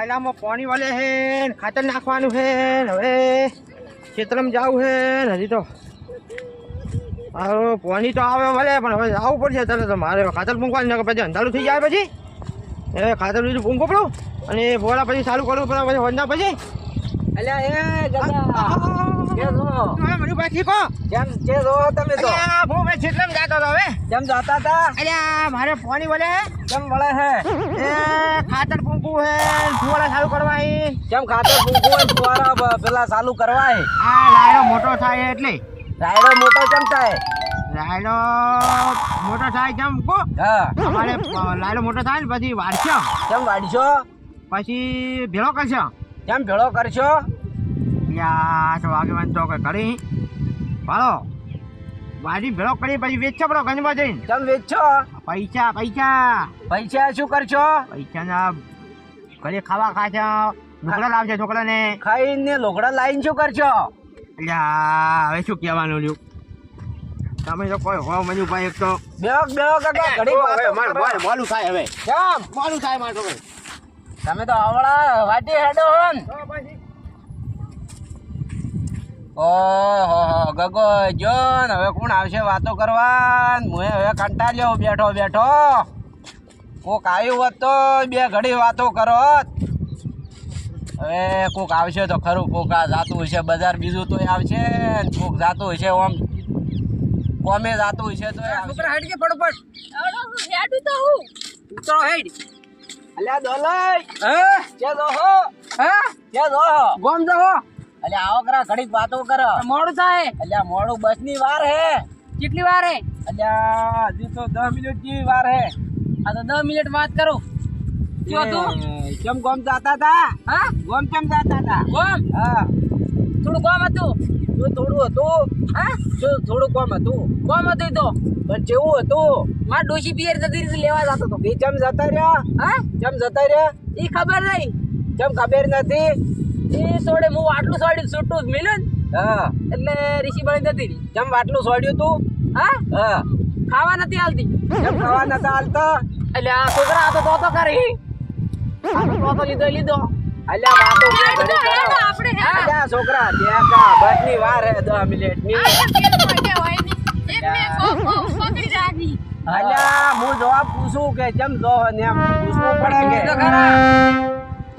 લાયલામાં પાણી વળે હે ખાતર નાખવાનું છે હવે ખેતરમાં જવું હે હજી તો. મારું પાણી તો આવે વળે પણ હવે જવું પડશે તને તો મારે ખાતર મૂકવાનું નકર પછી અંધારું થઈ જાય પછી. એ ખાતર બીજું પૂંખો પડું અને ભોળા પછી સારું કરવું પડે પછી વંદા પછી. એટલે એ હું મારે પાણી વળે કેમ વળે હે. ખાતર પૂંખવું હે ફુવારા ચાલુ કરવાય. કેમ ખાતર ફૂંકવું હે ફુવારા પેલા ચાલુ કરવાય? હા આ લાયરો મોટો થાય એટલે. રાયડો મોટો કેમ થાય? લાયલો મોટો થાય કેમ? કો હા. અમારે અ, મોટો થાય ને પછી વાડશો. કેમ વાડશો? પછી ભેળો કરશો. કેમ ભેળો કરશો? યા તો આગેવાન તો કરી? ભાળો વાડી ભેળો કરી પછી વેચો પડો ગંજમાં જઈને. તમે વેચો? પૈસા પૈસા. પૈસા શું કરશો? પૈસા ના ઘરે ખાવા ખાશો ઢોકળા લાવશે ઢોકળાને. ખાઈને લોકડા લાવીને શું કરશો? અલ્યા હવે શું કહેવાનું લ્યું તમે તો કોઈ હો મને ભાઈ એક તો બેહો બેહો કાકા ઘડી વાતો મારે થાય હવે. કેમ? મોડું થાય મારું તો તમે તો આવડા વાટી હેડો હોન. ઓહો ગગો જો હવે કોણ આવશે વાતો કરવા હું હવે કંટાળ્યો બેઠો બેઠો. કોક આવ્યું હોત તો બે ઘડી વાતો કરો હવે કોક આવશે તો ખરું કોક આ જાતું હશે બજાર બીજું તો આવશે ને કોક જાતું હશે ઓમ. કોમે જાતું હશે તો છોકરા હેડ કે ફટફટ તો હેડ. અલ્યા દોલઈ હે? કે દોહો હે? કે દોહો ગોમ દો અલ્યા આવો કરા ઘડીક વાતો કરો. મોડું થાય. અલ્યા મોડું બસની વાર હે. કેટલી વાર હે? અલ્યા હજી તો દસ મિનિટ જેવી વાર હે. આ તો દસ મિનિટ વાત કરું. હતું? કેમ ગોમ જાતા તા? હા? ગોમ કેમ જાતા તા? કોમ હા. થોડું કોમ હતું. જો થોડું હતું. હા? જો થોડું કોમ હતું. કોમ હતું તો. પણ જેવું હતું. માર ડોશી પિયર જતી રીતે લેવા જતો હતો એ કેમ જતા રહ્યા? હા? જમ જતા રહ્યા? એ ખબર નહીં કેમ ખબર નથી? સોડે હું આટલું સોડ્યું છૂટું જ મિલન હા. એટલે ઋષિ બની જતી રહી. આટલું સોડ્યું તું? હા? હા. ખાવા નથી હાલતી કેમ ખાવા નતા હાલતા એટલે આ છોકરા આ તો તો તો કરી. આ તો લીધો લીધો. અલ્યા વાતો. આપણે, અલ્યા છોકરા? ત્યાં કા વાર હે 10 મિનિટની અલ્યા હું જવાબ પૂછું કે કેમ જો ને પૂછવું પડે કે?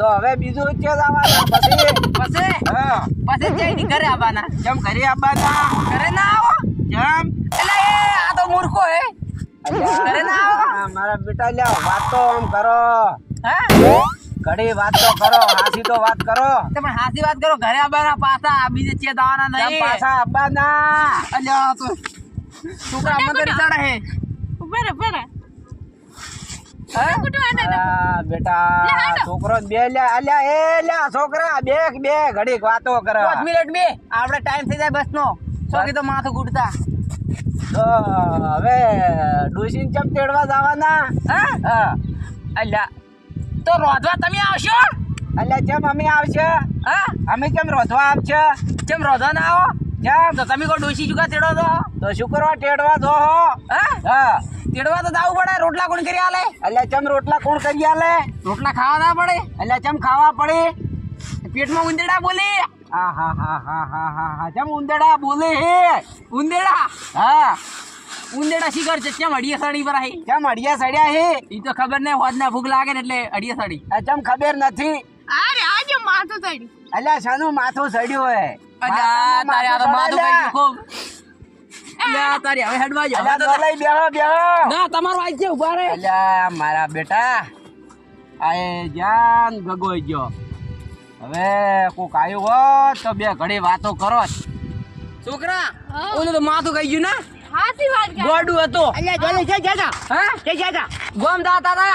તો હવે બીજું કે આવવાના પછી પછી? હા. પછી જઈને ઘરે આવવાના. કેમ ઘરે આવવાના? ઘરે ના આવો. કેમ? એટલે એ આ તો મૂર્ખો હે. ઘરે ના આવો. મારા બેટા લ્યા વાત તો આમ કરો. હા? ઘડી વાત તો કરો હાસી તો વાત કરો. તમે હાસી વાત કરો ઘરે આવવાના પાછા બીજે ચેત આવવાના નહીં. પાછા આવવાના? અલ્યા તો છોકરા મંદિર ચડે હે. હા? અલા, બેટા છોકરો બે લ્યા અલ્યા એ લ્યા છોકરા બે બે ઘડીક વાતો કરે. પાંચ મિનિટ બે. આપણે ટાઈમ થઈ જાય બસનો. તો માથું ગુડતા હવે ડોસીન ચમ તેડવા જવાના? હા? અલ્યા તો રોધવા તમે આવશો? અલ્યા ચમ અમે આવશે હા? અમે કેમ રોધવા આવશે? કેમ રોધવા ના આવો કેમ તો તમે કોઈ ડોસી ચુકા તેડો તો? તો શું કરવા તેડવા જો હો. હા? હા. તેડવા તો જાવું પડે રોટલા કોણ કરી આલે? એટલે ચમ રોટલા કોણ કરી આલે? રોટલા ખાવા ના પડે. એટલે ચમ ખાવા પડે? પેટમાં ઉંદેડા બોલી. હા હા હા હા હા હા હા ચમ ઉંદરડા બોલે હે? ઉંદેડા હા. ઉંદેડા શિખર છે કેમ અડિયા સાડી પર આહી? ચમ અડિયા સડ્યા હે? ઈ તો ખબર નહીં હોદ ના ભૂખ લાગે ને એટલે અડિયા સાડી આ ચમ ખબર નથી. અલ્યા શાનું માથું સડ્યું હોય. અલ્યા તારે આ માથું કઈ ખૂબ. અલ્યા તારી હવે હેડવા જાવ અલ્યા બેહો બેહો. ના તમારો આજ છે ઊભા રે અલ્યા મારા બેટા આએ જાન ગગોઈ ગયો. હવે કોક આવ્યું હોત તો બે ઘડી વાતો કરો છોકરા ઓલું તો માથું કઈ ગયું ને? હાથી વાત ગોડું હતું. અલ્યા જોલે છે જાતા હા? કે જાતા ગોમ દાતા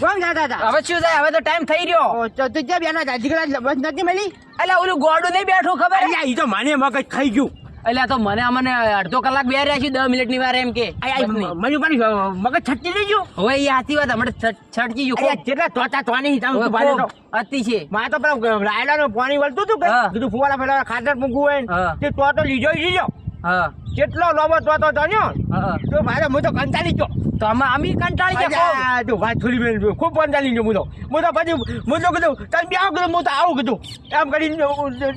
કોણ જાતા હતા. હવે શું થાય? હવે તો ટાઈમ થઈ રહ્યો. ઓ, તો તું બેના દીકરા નથી મળી? એટલે ઓલું ગોડું નહીં બેઠું ખબર? અલ્યા ઈ તો મને મગજ ખાઈ ગયું. એટલે તો મને મને અડધો કલાક બે રહ્યા છીએ દસ મિનિટની વાર એમ કે. મને પણ મગજ છટકી દેજો હવે એ હાથી વાત હમણાં છટકી ગયું. કેટલા જેટલા તોતા તો નહીં તમે તું બાજુ તો. ખૂબ અતિ છે. મા તો પેલા રાયડાનું પાણી વળતું હતું કે. કીધું ફુવારા ફેલા ખાતર મૂકવું હોય ને તે તો લીજો લીધો હા. કેટલો લોબો તોતો જાણ્યો હા. તો મારે હું તો કંટાળી ગયો. તો અમે અમે કંટાળી ગયા તો ભાઈ તું વાત થોડી બેન ખૂબ કંટાળી ગયો હું તો. હું તો પછી હું તો કીધું તમે બે આવું કીધું હું તો આવું કીધું. એમ કરીને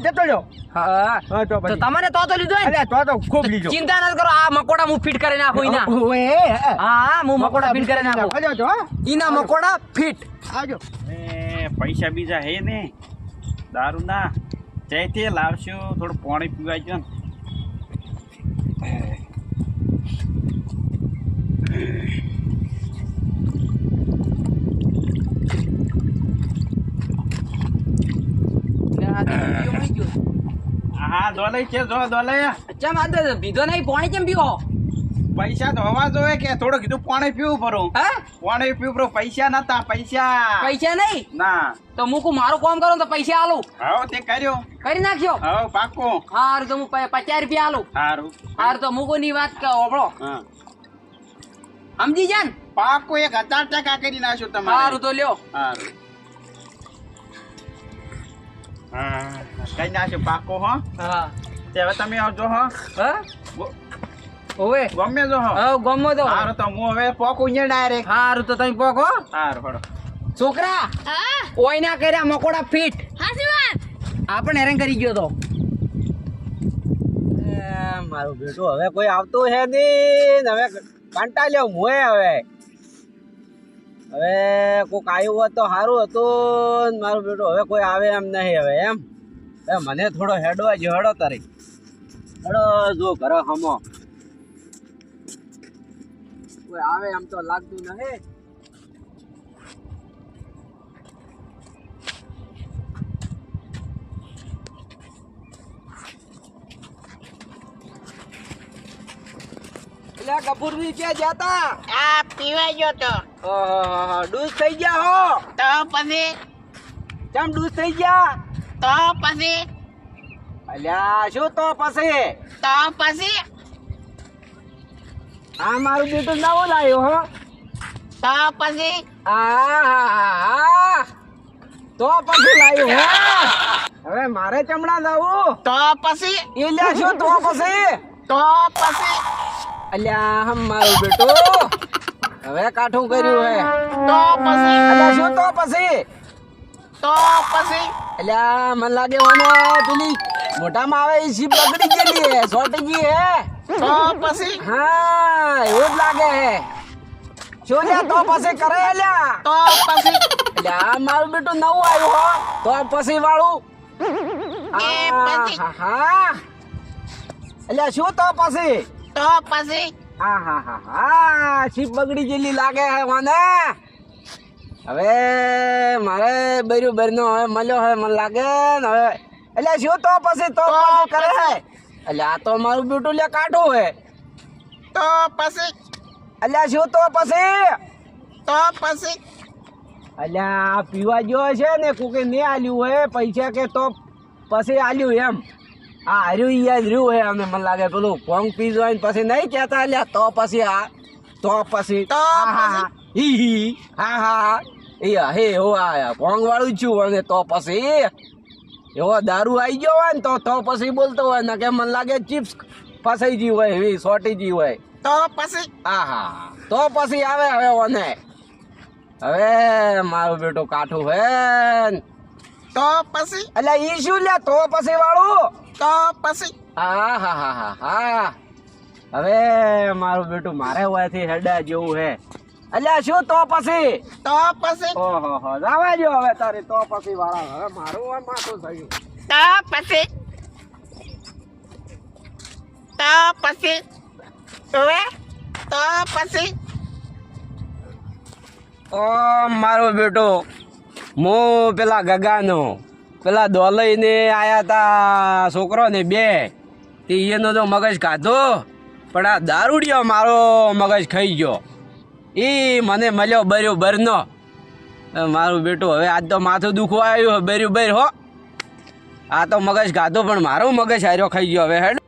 જતો રહ્યો. હા. તો તો તમારે તો તો લીધો હે? તો તો ખૂબ લીધો. ચિંતા ન કરો આ મકોડા હું ફિટ કરી નાખું ઇના હા હા હું મકોડા ફિટ કરી નાખું ઇના તો, ઈના મકોડા ફિટ. આજો એ પૈસા બીજા હે ને? દારૂ ના જયથી લાવશું. થોડું પાણી પીવાય ને. હા દોલે છે જો દોલે ચમ આ તો પીધો નહીં પાણી કેમ પીવો પૈસા તો હોવા જોઈએ કે થોડું કીધું પાણી પીવું પડું હા? પાણી પીવું ભરો. પૈસા નતા પૈસા. પૈસા નહીં? ના. તો મૂકું મારું કામ કરો તો પૈસા આલું. હા તે કર્યો. કરી નાખ્યો હા પાકો. હારું તો હું પચાસ રૂપિયા આલું. સારું હારું તો મુકુની વાત કહો ઓભળો હા. સમજી જાન? ને પાકો એક હજાર ટકા કરી નાખ્યો તમારે. હારું તો લ્યો. સારું હા કઈ નાખ્યો પાકો હો. હા. તે હવે તમે આવજો હા. હા? ઓવે. ગમે જો હો. ગમો તો સારું તો હું હવે પોકું ને ડાયરેક્ટ. હારું તો તમે પોકો. સારું હડો છોકરા ઓય ના કર્યા મકોડા ફિટ. આપણે હેરાન કરી ગયો તો. મારું બેટો હવે કોઈ આવતું હે નહીં. ને હવે કંટાળ્યો મોએ હવે. હવે કોક આવ્યું હોત તો સારું હતું ને મારું બેટું હવે કોઈ આવે એમ નહીં હવે એમ. હવે મને થોડો હેડવા જ હેડો તારી. હેડો જો કરો હમો. કોઈ આવે એમ તો લાગતું નહીં એટલે કપૂરજી ક્યાં જાતા આ પીવાઈ ગયો તો. ઓહો ડૂસ થઈ ગયા હો. તો પછી? કેમ ડૂસ થઈ ગયા? તો પછી? અલ્યા શું તો પછી? તો પછી? આ મારું બેટું નવો લાવ્યો હો. તો પછી? આ તો પછી લાવ્યો હો. હવે મારે ચમડા લાવું તો પછી? એ લ્યા શું તો પછી. તો પછી? અલ્યા હમ મારું બેટું. હવે કાઠું કર્યું હે. તો પછી? અલ્યા શું તો પછી. તો પછી? અલ્યા મને લાગે મને પેલી મોટામાં આવે એ શીપ બગડી ગયેલી હે સોટી ગઈ હે. તો પછી? હા એવું જ લાગે હે. શું લ્યા તો પછી કરે લ્યા. તો પછી? લ્યા મારું બેટું નવું આવ્યું હો તો પછી વાળું. એ હા હા. એટલે શું તો પછી? તો પછી? હા હા હા હા બગડી ગયેલી લાગે હે મને. હવે મારે બર્યું બરનો હવે મળ્યો હવે મને લાગે ને હવે એટલે શું તો પછી તો કરે હે. એટલે આ તો મારું બેટું લે કાઢું હે. તો પછી એટલે શું તો પછી. તો પછી અલ્યા પીવા જો છે ને કોકે ને આલ્યું હે પૈસા કે તો પછી આલ્યું એમ. આ હાર્યું યાદ રહ્યું હોય અમને મને લાગે પેલું કોંગ પીઝ હોય પછી નહીં કહેતા અલ્યા તો પછી આ તો પછી. તો હા, હા, હા. હી હી હા હા. એ હે હો આ કોંગ વાળું છું અને તો પછી. એવો દારૂ આવી ગયો હોય ને તો તો પછી બોલતો હોય ને કે મને લાગે ચિપ્સ ફસાઈ ગઈ હોય એવી સોટી ગઈ હોય. તો પછી? આહા તો પછી આવે હવે ઓને. હવે મારું બેટું કાઠું હે તો પછી? એટલે ઈ શું લે તો પછી વાળું? તો પછી? હા હા હા હા હા. હવે મારું બેટું મારે હોયથી હેડા જેવું હે. એટલે શું તો પછી? તો પછી? ઓહો હો જવા જો હવે તારે તો પછી વાળા. હવે મારું આ માથું થયું. તો પછી? તો પછી? હવે? તો પછી? ઓ મારો બેટો હું પેલા ગગાનો પેલા દોલઈને આયા તા છોકરો ને બે. તે એનો તો મગજ ખાધો પણ આ દારૂડિયો મારો મગજ ખાઈ ગયો. એ મને મળ્યો બર્યો બરનો. મારું બેટું હવે આજ તો માથું દુખવા આવ્યું બર્યું બર હો. આ તો મગજ ગાધો, પણ મારો મગજ હાર્યો ખાઈ ગયો હવે, હેડ.